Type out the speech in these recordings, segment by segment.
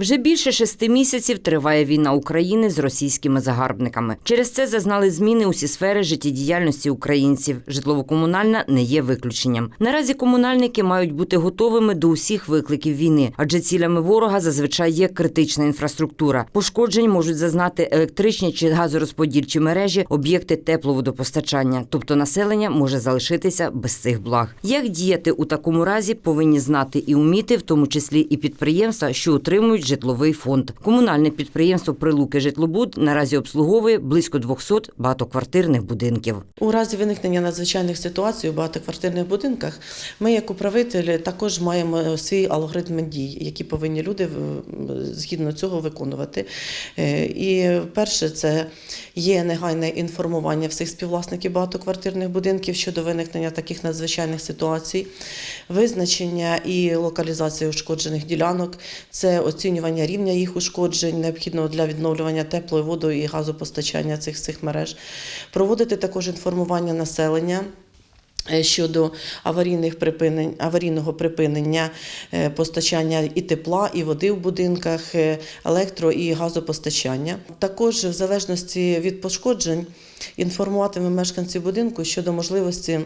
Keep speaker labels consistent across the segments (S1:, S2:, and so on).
S1: Вже більше шести місяців триває війна України з російськими загарбниками. Через це зазнали зміни усі сфери життєдіяльності українців. Житлово-комунальна не є виключенням. Наразі комунальники мають бути готовими до усіх викликів війни, адже цілями ворога зазвичай є критична інфраструктура. Пошкоджень можуть зазнати електричні чи газорозподільчі мережі, об'єкти тепловодопостачання. Тобто населення може залишитися без цих благ. Як діяти у такому разі, повинні знати і уміти, в тому числі і підприємства, що утримують житловий фонд. Комунальне підприємство Прилуки Житлобуд наразі обслуговує близько 200 багатоквартирних будинків.
S2: У разі виникнення надзвичайних ситуацій у багатоквартирних будинках ми, як управителі, також маємо свій алгоритм дій, які повинні люди згідно цього виконувати. Е, І перше, це є негайне інформування всіх співвласників багатоквартирних будинків щодо виникнення таких надзвичайних ситуацій, визначення і локалізація ушкоджених ділянок, це оцінювання рівня їх ушкоджень, необхідного для відновлювання теплої воду і газопостачання цих, цих мереж, проводити також інформування населення. е, Щодо аварійних припинень, аварійного припинення е, постачання і тепла, і води в будинках, е, електро і газопостачання. Також, в залежності від пошкоджень, інформуватиме мешканців будинку щодо можливості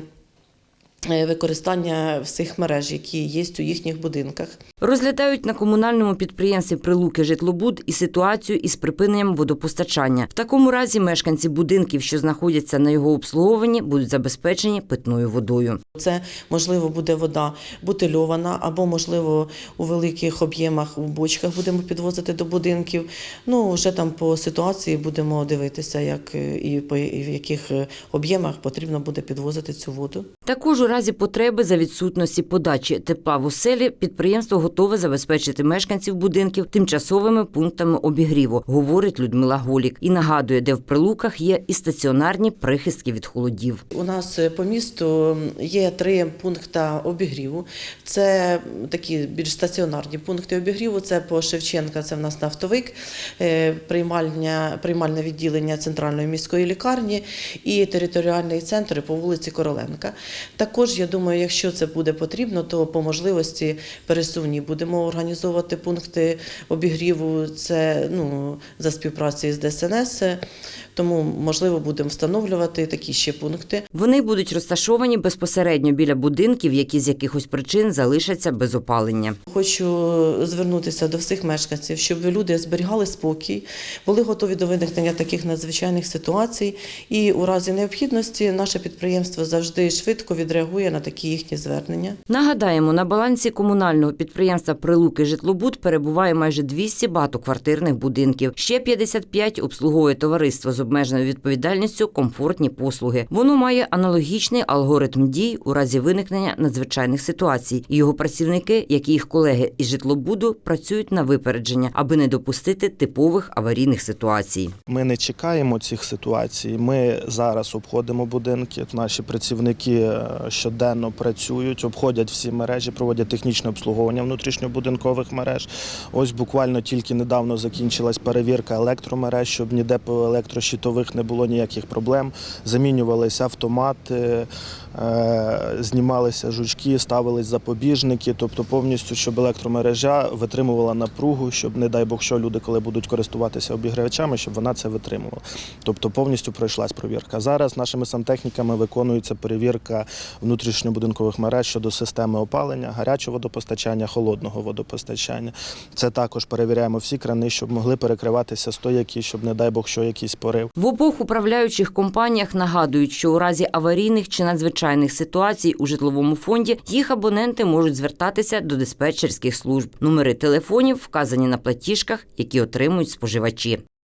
S2: використання всіх мереж, які є у їхніх будинках.
S1: Розглядають на комунальному підприємстві Прилуки Житлобуд і ситуацію із припиненням водопостачання. В такому разі мешканці будинків, що знаходяться на його обслуговуванні, будуть забезпечені питною водою.
S2: Це можливо буде вода бутильована, або можливо у великих об'ємах у бочках будемо підвозити до будинків. Ну вже там по ситуації будемо дивитися, як е, і по в яких е, об'ємах потрібно буде підвозити цю воду.
S1: Також у разі потреби за відсутності подачі тепла в оселі підприємство готове забезпечити мешканців будинків тимчасовими пунктами обігріву, говорить Людмила Голік. І нагадує, де в прилуках є і стаціонарні прихистки від холодів.
S2: У нас е, по місту є три пункти обігріву. Це такі більш стаціонарні пункти обігріву. Це по Шевченка, це в нас нафтовик, е, приймальня, приймальне відділення центральної міської лікарні і територіальний центр по вулиці Короленка. Також я думаю, якщо це буде потрібно, то по можливості пересувні будемо організовувати пункти обігріву. Це ну за співпраці з ДСНС. Тому можливо будемо встановлювати такі ще пункти.
S1: Вони будуть розташовані безпосередньо біля будинків, які з якихось причин залишаться без опалення.
S2: Хочу звернутися до всіх мешканців, щоб люди зберігали спокій, були готові до виникнення таких надзвичайних ситуацій. І у разі необхідності наше підприємство завжди швидко відреагує на такі їхні звернення.
S1: Нагадаємо, на балансі комунального підприємства Прилуки Житлобуд перебуває майже 200 багатоквартирних будинків. Ще 55 обслуговує товариство з обмеженою відповідальністю комфортні послуги. Воно має аналогічний алгоритм дій у разі виникнення надзвичайних ситуацій. І його працівники, як і їх колеги із житлобуду, працюють на випередження, аби не допустити типових аварійних ситуацій.
S3: Ми не чекаємо цих ситуацій. Ми зараз обходимо будинки. Наші працівники е, щоденно працюють, обходять всі мережі, проводять технічне обслуговування внутрішньобудинкових мереж. Ось буквально тільки недавно закінчилась перевірка електромереж, щоб ніде по електрощитових не було ніяких проблем. Замінювалися автомати, е, знімалися жучки, ставились запобіжники, тобто повністю, щоб електромережа витримувала напругу, щоб, не дай Бог, що люди, коли будуть користуватися обігрівачами, щоб вона це витримувала. Тобто повністю пройшлась провірка. Зараз нашими сантехніками виконується перевірка внутрішньобудинкових мереж щодо системи опалення, гарячого водопостачання, холодного водопостачання. Це також перевіряємо всі крани, щоб могли перекриватися стояки, щоб, не дай Бог, що якийсь порив.
S1: В обох управляючих компаніях нагадують, що у разі аварійних чи надзвичайних ситуацій у житловому фонді їх абоненти можуть звертатися до диспетчерських служб. Номери телефонів вказані на платіжках, які отримують споживачі.